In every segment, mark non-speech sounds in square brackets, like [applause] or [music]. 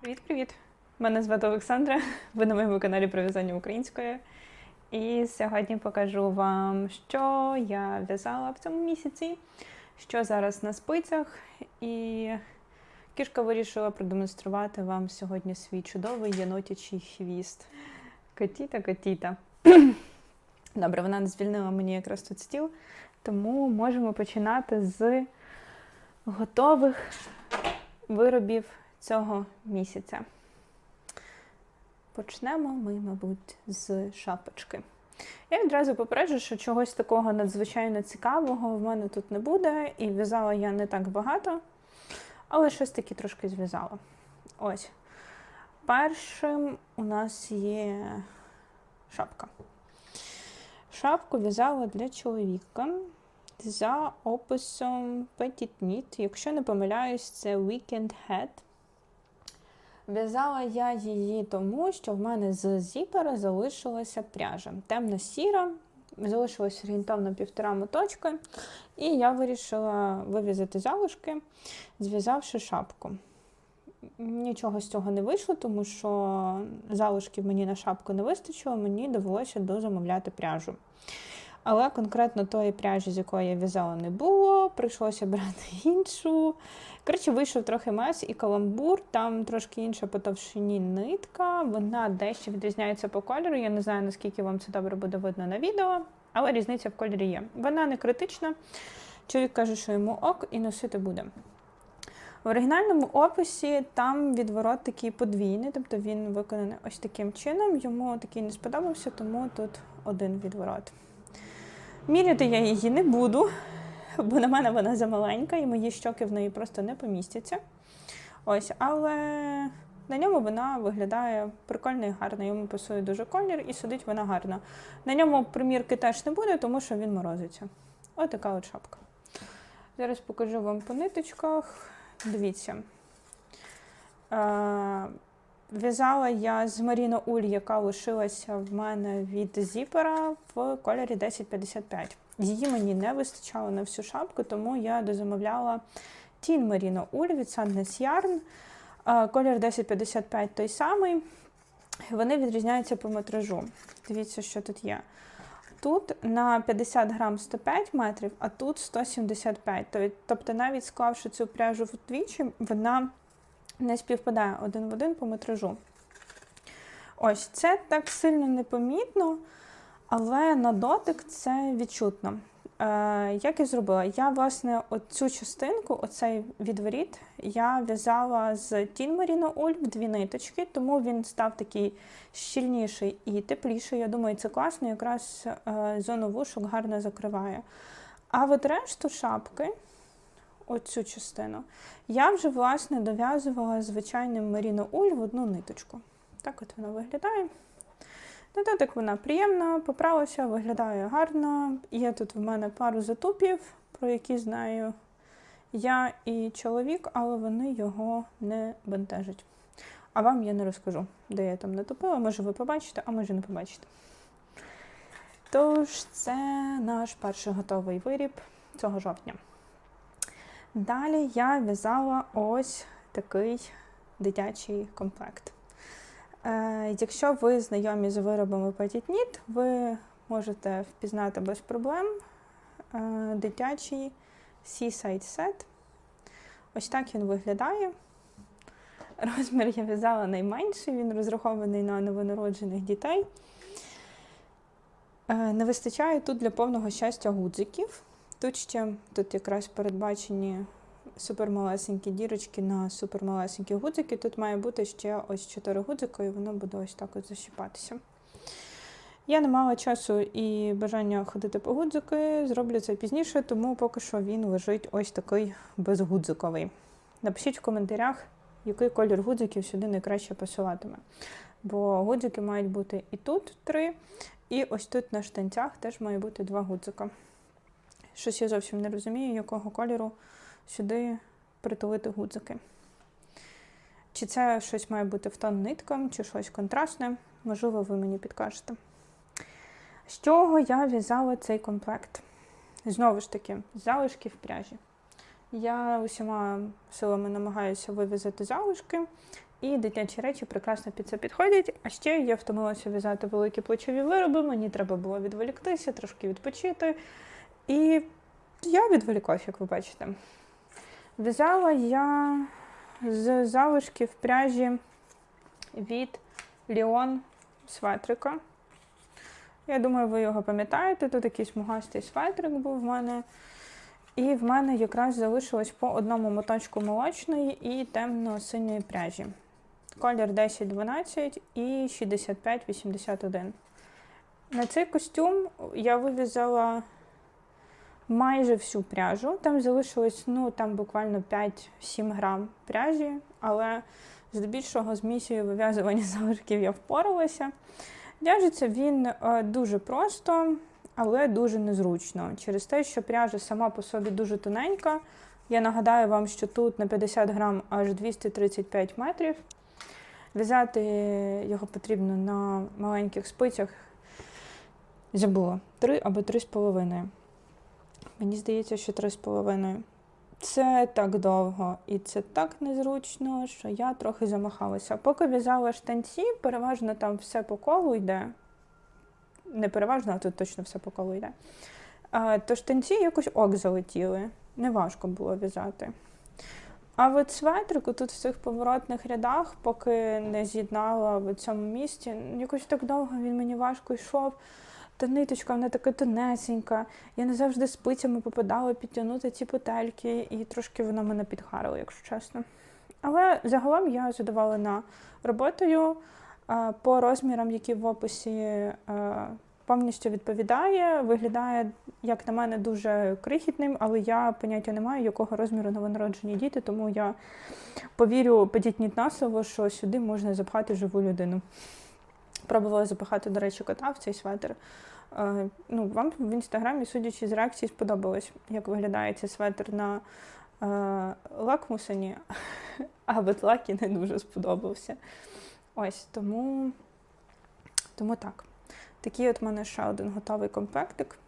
Привіт-привіт! Мене звати Олександра. Ви на моєму каналі про в'язання українською. І сьогодні покажу вам, що я в'язала в цьому місяці, що зараз на спицях. І кішка вирішила продемонструвати вам сьогодні свій чудовий єнотячий хвіст. Котіта, котіта. Добре, вона не звільнила мені якраз тут стіл, тому можемо починати з готових виробів цього місяця. Почнемо ми, мабуть, з шапочки. Я відразу попереджу, що чогось такого надзвичайно цікавого в мене тут не буде, і в'язала я не так багато, але щось таки трошки зв'язала. Ось. Першим у нас є шапка. Шапку в'язала для чоловіка за описом Petit Knit. Якщо не помиляюсь, це Weekend Hat. В'язала я її тому, що в мене з зіпера залишилася пряжа. Темно-сіра, залишилось орієнтовно півтора моточки, і я вирішила вив'язати залишки, зв'язавши шапку. Нічого з цього не вийшло, тому що залишків мені на шапку не вистачило, мені довелося дозамовляти пряжу. Але конкретно тої пряжі, з якої я в'язала, не було, прийшлося брати [laughs] іншу. Коротше, вийшов трохи мес і каламбур, там трошки інша по товщині нитка, вона дещо відрізняється по кольору. Я не знаю, наскільки вам це добре буде видно на відео, але різниця в кольорі є. Вона не критична. Чоловік каже, що йому ок і носити буде. В оригінальному описі там відворот такий подвійний, тобто він виконаний ось таким чином. Йому такий не сподобався, тому тут один відворот. Міряти я її не буду, бо на мене вона замаленька, і мої щоки в неї просто не помістяться. Ось, але на ньому вона виглядає прикольно і гарно. Йому пасує дуже колір і сидить вона гарно. На ньому примірки теж не буде, тому що він морозиться. Ось така от шапка. Зараз покажу вам по ниточках. Дивіться. В'язала я з Маріно Уль, яка лишилася в мене від зіпера в кольорі 1055. Її мені не вистачало на всю шапку, тому я дозамовляла Тін Маріно Уль від Sandnes Yarn. Колір 1055 той самий. Вони відрізняються по метражу. Дивіться, що тут є. Тут на 50 грам 105 метрів, а тут 175. Тобто, навіть склавши цю пряжу вдвічі, вона не співпадає один в один по метражу. Ось це так сильно непомітно, але на дотик це відчутно. Е, Як я зробила? Я, власне, оцю частинку, оцей відворіт, я в'язала з Тін Merino Уль в дві ниточки, тому він став такий щільніший і тепліший. Я думаю, це класно, якраз е, зону вушок гарно закриває. А от решту шапки оцю частину, я вже, власне, дов'язувала звичайним Merino Уль в одну ниточку. Так от вона виглядає. Дотик вона приємна, поправилася, виглядає гарно. Є тут в мене пару затупів, про які знаю я і чоловік, але вони його не бентежать. А вам я не розкажу, де я там натопила. Може ви побачите, а може не побачите. Тож, це наш перший готовий виріб цього жовтня. Далі я в'язала ось такий дитячий комплект. Е, Якщо ви знайомі з виробами Petit ви можете впізнати без проблем е, дитячий Seaside Set. Ось так він виглядає. Розмір я в'язала найменший, він розрахований на новонароджених дітей. Е, Не вистачає тут для повного щастя гудзиків. Тут ще тут якраз передбачені супермалесенькі дірочки на супермалесенькі гудзики. Тут має бути ще ось 4 гудзика, і воно буде ось так от защіпатися. Я не мала часу і бажання ходити по гудзики, зроблю це пізніше, тому поки що він лежить ось такий безгудзиковий. Напишіть в коментарях, який колір гудзиків сюди найкраще пасуватиме. Бо гудзики мають бути і тут три, і ось тут на штанцях теж має бути два гудзика. Щось я зовсім не розумію, якого кольору сюди притулити гудзики. Чи це щось має бути в тон ниткам, чи щось контрастне, можливо, ви мені підкажете. З чого я в'язала цей комплект? Знову ж таки, з залишків пряжі. Я усіма силами намагаюся вив'язати залишки, І дитячі речі прекрасно під це підходять. А ще я втомилася в'язати великі плечові вироби. Мені треба було відволіктися, трошки відпочити. І я відволіклася, як ви бачите. В'язала я з залишків пряжі від Ліон светрика. Я думаю, ви його пам'ятаєте. Тут такий смугастий светрик був в мене. І в мене якраз залишилось по одному моточку молочної і темно-синьої пряжі. Колір 10-12 і 65-81. На цей костюм я вивізала майже всю пряжу. Там залишилось ну, там буквально 5-7 грам пряжі, але здебільшого з місією вив'язування [laughs] залишків я впоралася. В'яжеться він е, дуже просто, але дуже незручно. Через те, що пряжа сама по собі дуже тоненька. Я нагадаю вам, що тут на 50 грам аж 235 метрів. В'язати його потрібно на маленьких спицях. Забула 3 або 3,5. Мені здається, що 3,5. Це так довго і це так незручно, що я трохи замахалася. Поки в'язала штанці, переважно там все по колу йде. Не переважно, а тут точно все по колу йде. А, то штанці якось ок залетіли. Неважко було в'язати. А от светрику тут в цих поворотних рядах, поки не з'єднала в цьому місці, якось так довго він мені важко йшов. Та ниточка, вона така тонесенька. Я не завжди спицями попадала підтягнути ці петельки, і трошки вона мене підхарила, якщо чесно. Але загалом я задоволена роботою е, по розмірам, які в описі е, повністю відповідає. Виглядає, як на мене, дуже крихітним, але я поняття не маю, якого розміру новонароджені діти, тому я повірю, подітніть на слово, що сюди можна запхати живу людину. Пробувала запихати, до речі, кота в цей светр. Е, ну, вам в інстаграмі, судячи з реакції, сподобалось, як виглядає цей светр на е, лакмусані, а бетлакі не дуже сподобався. Ось тому, тому так. Такий от в мене ще один готовий комплектик.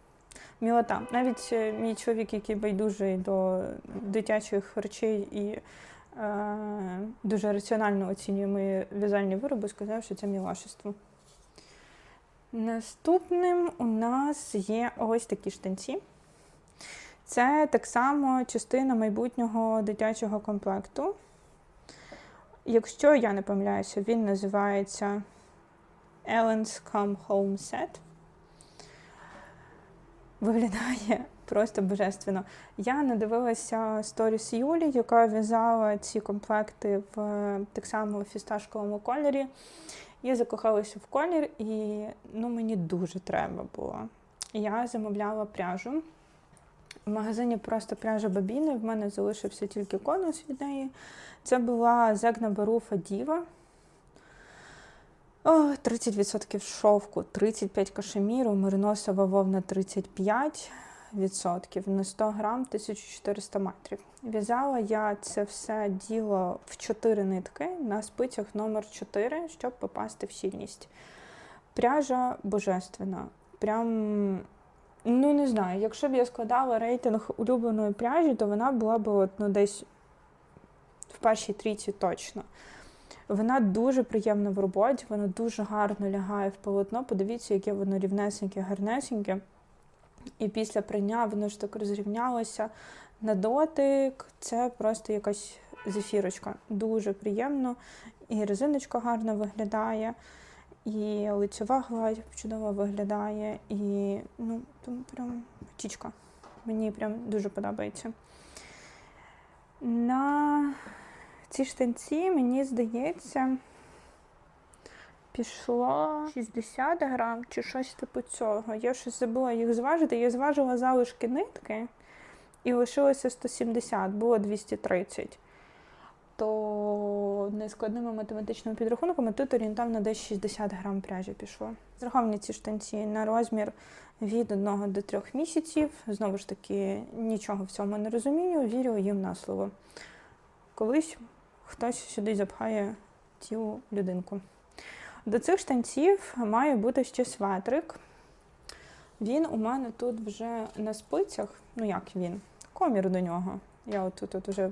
Мілота. Навіть е, мій чоловік, який байдужий до дитячих речей і е, дуже раціонально оцінює мої в'язальні вироби, сказав, що це мілашество. Наступним у нас є ось такі штанці. Це так само частина майбутнього дитячого комплекту. Якщо я не помиляюся, він називається Ellen's Come Home Set. Виглядає просто божественно. Я надивилася сторіс Юлі, яка в'язала ці комплекти в так само фісташковому кольорі. Я закохалася в колір, і ну, мені дуже треба було. Я замовляла пряжу. В магазині просто пряжа бабіни. В мене залишився тільки конус від неї. Це була Зегна Баруфа Діва. О, 30% шовку, 35 кашеміру, мериносова вовна 35% на 100 грам 1400 метрів. В'язала я це все діло в 4 нитки на спицях номер 4 щоб попасти в щільність. Пряжа божественна. Прям, ну не знаю, якщо б я складала рейтинг улюбленої пряжі, то вона була б от, ну, десь в першій трійці точно. Вона дуже приємна в роботі, вона дуже гарно лягає в полотно. Подивіться, яке воно рівнесеньке, гарнесеньке. І після прання воно ж так розрівнялося на дотик. Це просто якась зефірочка. Дуже приємно. І резиночка гарно виглядає, і лицьова гладь чудово виглядає. І ну, тому прям тічка. Мені прям дуже подобається. На ці штанці, мені здається, пішло 60 грам чи щось типу цього. Я щось забула їх зважити. Я зважила залишки нитки і лишилося 170, було 230. То нескладними математичними підрахунками тут орієнтовно десь 60 грам пряжі пішло. Зраховані ці штанці на розмір від 1 до 3 місяців. Знову ж таки, нічого в цьому не розумію, вірю їм на слово. Колись хтось сюди запхає цю людинку. До цих штанців має бути ще светрик. Він у мене тут вже на спицях. Ну як він? Комір до нього. Я от тут вже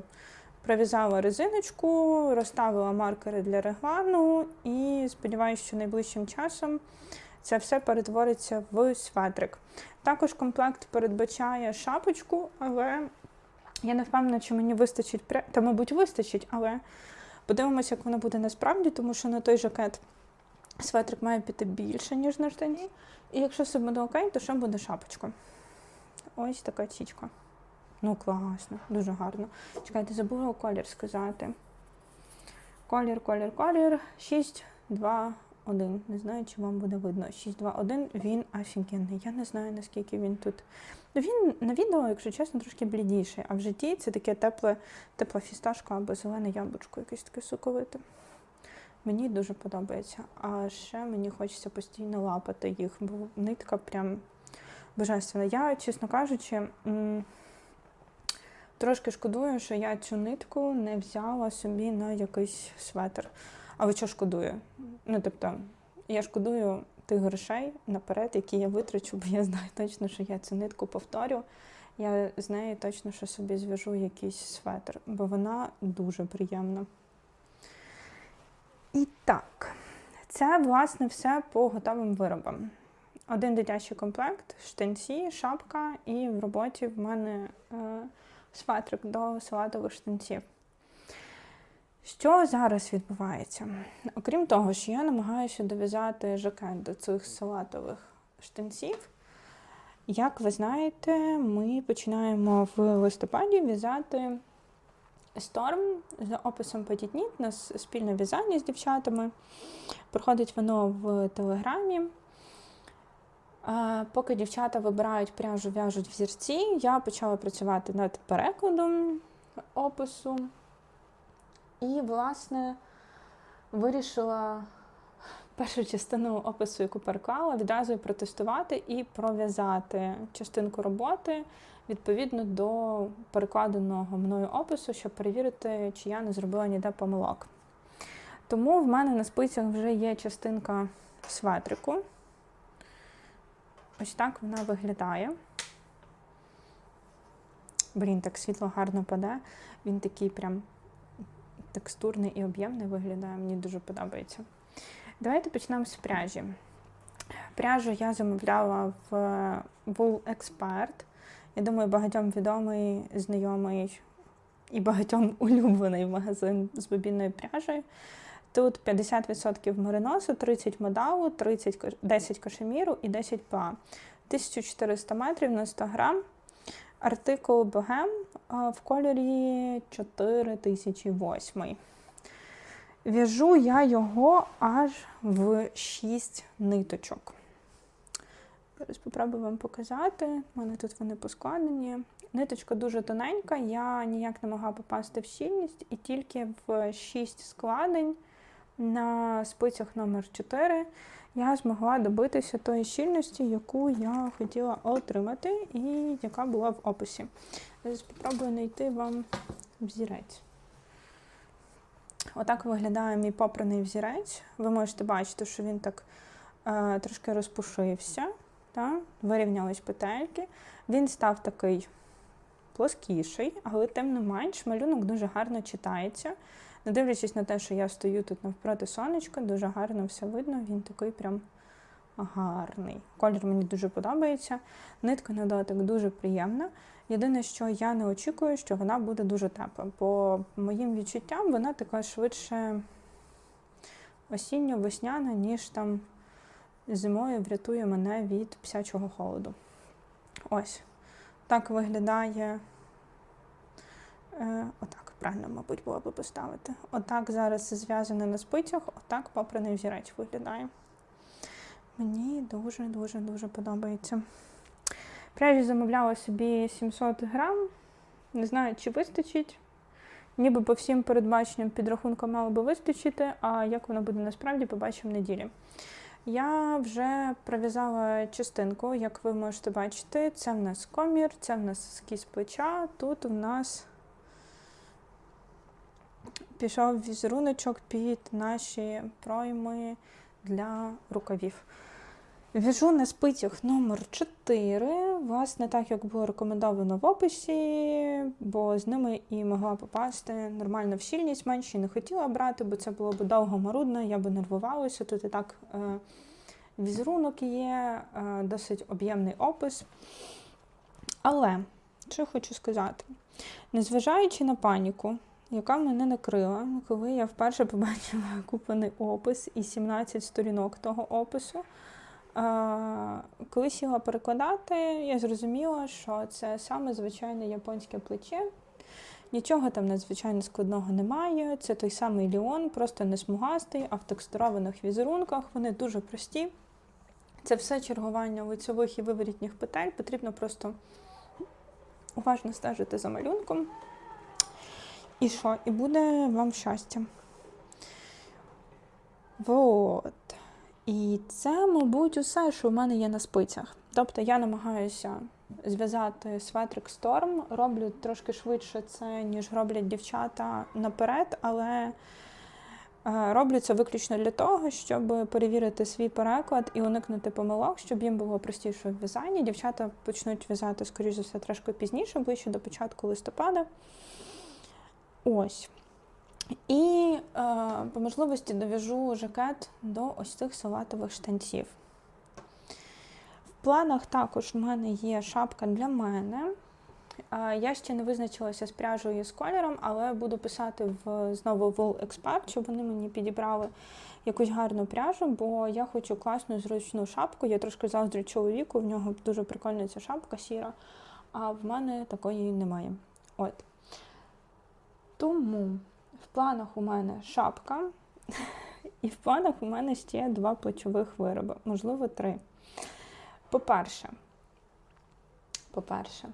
Пров'язала резиночку, розставила маркери для реглану і сподіваюся, що найближчим часом це все перетвориться в светрик. Також комплект передбачає шапочку, але я не впевнена, чи мені вистачить Та, мабуть, вистачить, але подивимося, як воно буде насправді, тому що на той жакет светрик має піти більше, ніж на штані. І якщо все буде окей, то ще буде шапочка. Ось така чічка. Ну, класно, дуже гарно. Чекайте, забула колір сказати. Колір, колір, колір. 6, 2, 1. Не знаю, чи вам буде видно. 6, 2, 1. Він офігенний. Я не знаю, наскільки він тут. Він на відео, якщо чесно, трошки блідіший, а в житті це таке тепле, тепла фісташка або зелене яблучко, якесь таке соковите. Мені дуже подобається. А ще мені хочеться постійно лапати їх, бо нитка прям божественна. Я, чесно кажучи, трошки шкодую, що я цю нитку не взяла собі на якийсь светр. Але що шкодую? Ну, тобто, я шкодую тих грошей наперед, які я витрачу, бо я знаю точно, що я цю нитку повторю. Я з нею точно що собі зв'яжу якийсь светр, бо вона дуже приємна. І так, це власне все по готовим виробам. Один дитячий комплект, штанці, шапка, і в роботі в мене е, светрик до салатових штанців. Що зараз відбувається? Окрім того, що я намагаюся дов'язати жакет до цих салатових штанців, як ви знаєте, ми починаємо в листопаді в'язати Storm за описом Petitnit, У нас спільне в'язання з дівчатами. Проходить воно в Телеграмі. Поки дівчата вибирають пряжу, в'яжуть взірці, я почала працювати над перекладом опису. І, власне, вирішила першу частину опису, яку переклала, відразу протестувати і пров'язати частинку роботи відповідно до перекладеного мною опису, щоб перевірити, чи я не зробила ніде помилок. Тому в мене на спицях вже є частинка светрику. Ось так вона виглядає. Блін, так світло гарно паде. Він такий прям текстурний і об'ємний виглядає, мені дуже подобається. Давайте почнемо з пряжі. Пряжу я замовляла в Wool Expert. Я думаю, багатьом відомий, знайомий і багатьом [laughs] улюблений магазин з бобінною пряжею. Тут 50% мериносу, 30 модалу, 30, 10 кашеміру і 10 па. 1400 метрів на 100 грам. Артикул Богем в кольорі 4008. В'яжу я його аж в 6 ниточок. Зараз попробую вам показати. У мене тут вони поскладені. Ниточка дуже тоненька, я ніяк не могла попасти в щільність, і тільки в 6 складень на спицях номер 4 я змогла добитися тої щільності, яку я хотіла отримати, і яка була в описі. Зараз спробую знайти вам взірець. Отак виглядає мій попраний взірець. Ви можете бачити, що він так е, трошки розпушився, та? вирівнялись петельки. Він став такий плоскіший, але тим не менш малюнок дуже гарно читається. Не дивлячись на те, що я стою тут навпроти сонечка, дуже гарно все видно, він такий прям гарний. Колір мені дуже подобається. Нитка на дотик дуже приємна. Єдине, що я не очікую, що вона буде дуже тепла. По моїм відчуттям, вона така швидше осінньо-весняна, ніж там зимою врятує мене від псячого холоду. Ось. Так виглядає. Е, отак, правильно, мабуть, було би поставити. Отак зараз зв'язане на спицях, отак попраний взірець виглядає. Мені дуже-дуже дуже подобається. Пряжі замовляла собі 700 грам. Не знаю, чи вистачить. Ніби по всім передбаченням підрахункам мало би вистачити, а як воно буде насправді, побачимо в неділі. Я вже пров'язала частинку, як ви можете бачити. Це в нас комір, це в нас скіз плеча. Тут у нас пішов візеруночок під наші пройми для рукавів. В'яжу на спицях номер 4 власне, так як було рекомендовано в описі, бо з ними і могла попасти нормально в щільність менші не хотіла брати, бо це було б довго марудно, я би нервувалася. Тут і так е, візерунок є, е, досить об'ємний опис. Але, що хочу сказати, незважаючи на паніку, яка мене накрила, коли я вперше побачила куплений опис і 17 сторінок того опису. Коли сіла перекладати, я зрозуміла, що це саме звичайне японське плече. Нічого там надзвичайно складного немає. Це той самий ліон, просто не смугастий, а в текстурованих візерунках. Вони дуже прості. Це все чергування лицьових і виворітніх петель. Потрібно просто уважно стежити за малюнком. І що? І буде вам щастя. Вот. І це, мабуть, усе, що в мене є на спицях. Тобто я намагаюся зв'язати светрик Storm, роблю трошки швидше це, ніж роблять дівчата наперед, але е, роблю це виключно для того, щоб перевірити свій переклад і уникнути помилок, щоб їм було простіше в в'язанні. Дівчата почнуть в'язати, скоріш за все, трошки пізніше, ближче до початку листопада. Ось. І е, по можливості дов'яжу жакет до ось цих салатових штанців. В планах також в мене є шапка для мене. Е, я ще не визначилася з пряжею і з кольором, але буду писати в знову Wool Expert, щоб вони мені підібрали якусь гарну пряжу, бо я хочу класну зручну шапку. Я трошки заздрю чоловіку, в нього дуже прикольна ця шапка сіра, а в мене такої немає. От. Тому планах у мене шапка, і в планах у мене ще два плечових вироби, можливо, три. По-перше, по-перше,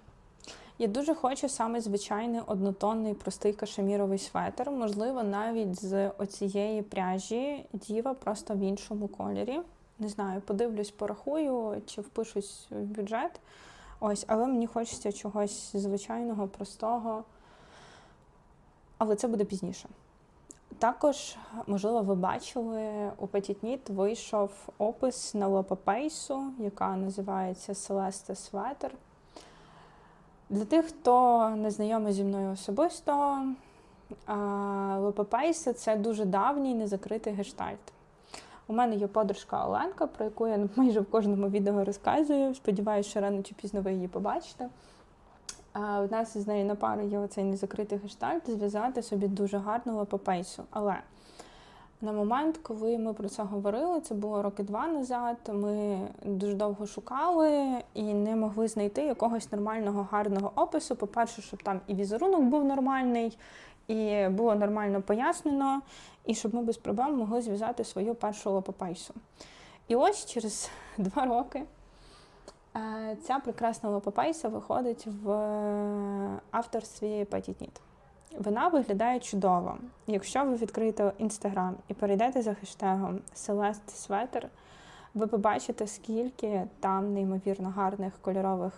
я дуже хочу саме звичайний однотонний простий кашеміровий светр, можливо, навіть з оцієї пряжі діва просто в іншому кольорі. Не знаю, подивлюсь, порахую чи впишусь в бюджет. Ось, але мені хочеться чогось звичайного, простого. Але це буде пізніше. Також, можливо, ви бачили, у Knit вийшов опис на лопапейсу, яка називається Celeste Sweater. Для тих, хто не знайомий зі мною особисто, лопапейси це дуже давній незакритий гештальт. У мене є подружка Оленка, про яку я майже в кожному відео розказую. Сподіваюся, що рано чи пізно ви її побачите. А у нас із нею на пару є оцей незакритий гештальт, зв'язати собі дуже гарну лапопейсу. Але на момент, коли ми про це говорили, це було роки два назад. Ми дуже довго шукали і не могли знайти якогось нормального гарного опису. По-перше, щоб там і візерунок був нормальний, і було нормально пояснено, і щоб ми без проблем могли зв'язати свою першу лопопейсу. І ось через [laughs] два роки. Е, ця прекрасна лопопайса виходить в авторстві Petit Knit. Вона виглядає чудово. Якщо ви відкриєте інстаграм і перейдете за хештегом Celeste Sweater, ви побачите, скільки там неймовірно гарних кольорових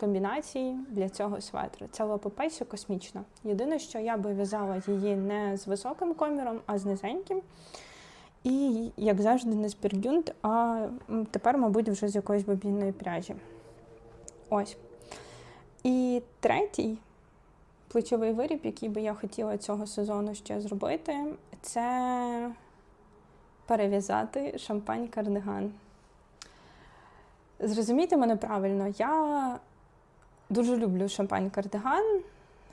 комбінацій для цього светру. Ця лопопейся космічна. Єдине, що я би в'язала її не з високим коміром, а з низеньким. І, як завжди, не з піргюнт, а тепер, мабуть, вже з якоїсь бобінної пряжі. Ось. І третій плечовий виріб, який би я хотіла цього сезону ще зробити, це перев'язати шампань кардиган. Зрозумійте мене правильно, я дуже люблю шампань кардиган.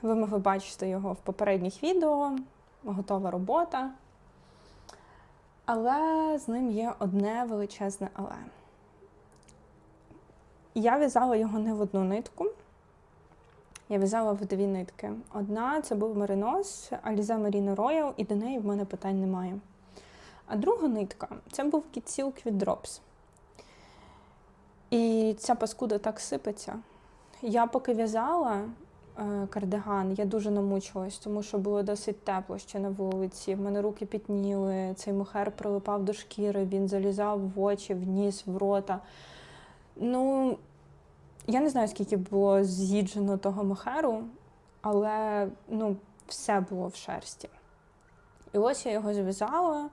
Ви могли бачити його в попередніх відео, готова робота. Але з ним є одне величезне але. Я в'язала його не в одну нитку. Я в'язала в дві нитки. Одна це був меринос Alize Merino Royal, і до неї в мене питань немає. А друга нитка це був від Drops. І ця паскуда так сипеться. Я поки в'язала, кардиган. Я дуже намучилась, тому що було досить тепло ще на вулиці. В мене руки пітніли, цей мохер прилипав до шкіри, він залізав в очі, в ніс, в рота. Ну, я не знаю, скільки було з'їджено того мохеру, але ну, все було в шерсті. І ось я його зв'язала,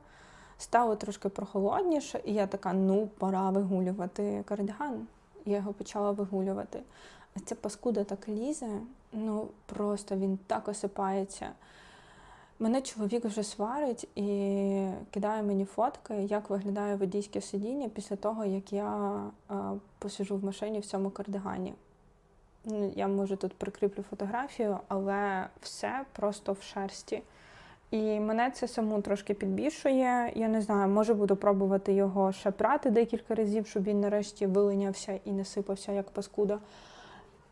Стало трошки прохолодніше, і я така: ну, пора вигулювати кардиган. Я його почала вигулювати. А ця паскуда так лізе, ну просто він так осипається. Мене чоловік вже сварить і кидає мені фотки, як виглядає водійське сидіння після того, як я посижу в машині в цьому кардигані. Ну, Я може тут прикріплю фотографію, але все просто в шерсті. І мене це саму трошки підбільшує. Я не знаю, може буду пробувати його ще прати декілька разів, щоб він нарешті вилинявся і не сипався як паскуда.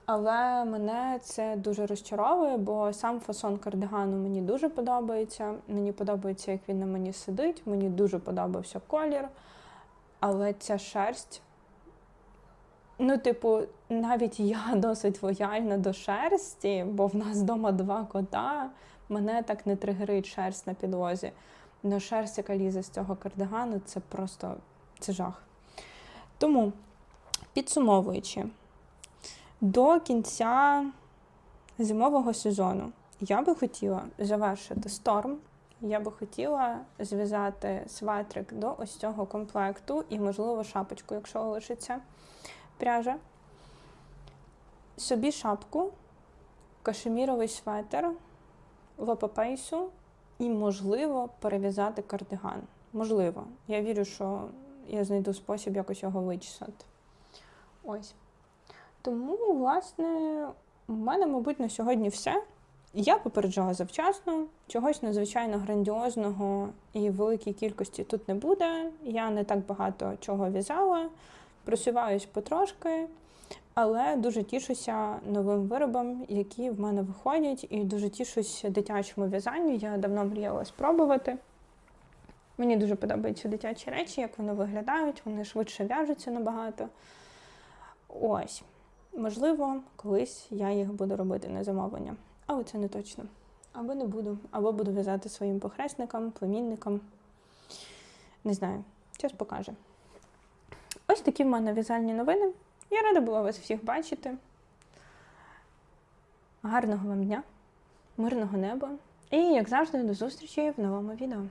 Але мене це дуже розчаровує, бо сам фасон кардигану мені дуже подобається. Мені подобається, як він на мені сидить, мені дуже подобався колір. Але ця шерсть. Ну, типу, навіть я [laughs] досить лояльна до шерсті, бо в нас вдома два кота. Мене так не тригерить шерсть на підлозі. Но шерсть, яка лізе з цього кардигану, це просто це жах. Тому, підсумовуючи, до кінця зимового сезону я би хотіла завершити сторм. Я би хотіла зв'язати светрик до ось цього комплекту і, можливо, шапочку, якщо лишиться пряжа. Собі шапку, кашеміровий светр, лопапейсу і, можливо, перев'язати кардиган. Можливо. Я вірю, що я знайду спосіб якось його вичесати. Ось. Тому, власне, у мене, мабуть, на сьогодні все. Я попереджала завчасно, чогось надзвичайно грандіозного і великій кількості тут не буде. Я не так багато чого в'язала, просуваюсь потрошки, але дуже тішуся новим виробам, які в мене виходять, і дуже тішусь дитячому в'язанню. Я давно мріяла спробувати. Мені дуже подобаються дитячі речі, як вони виглядають, вони швидше в'яжуться набагато. Ось. Можливо, колись я їх буду робити на замовлення. Але це не точно. Або не буду, або буду в'язати своїм похресникам, племінникам. Не знаю, час покаже. Ось такі в мене в'язальні новини. Я рада була вас всіх бачити. Гарного вам дня, мирного неба і, як завжди, до зустрічі в новому відео.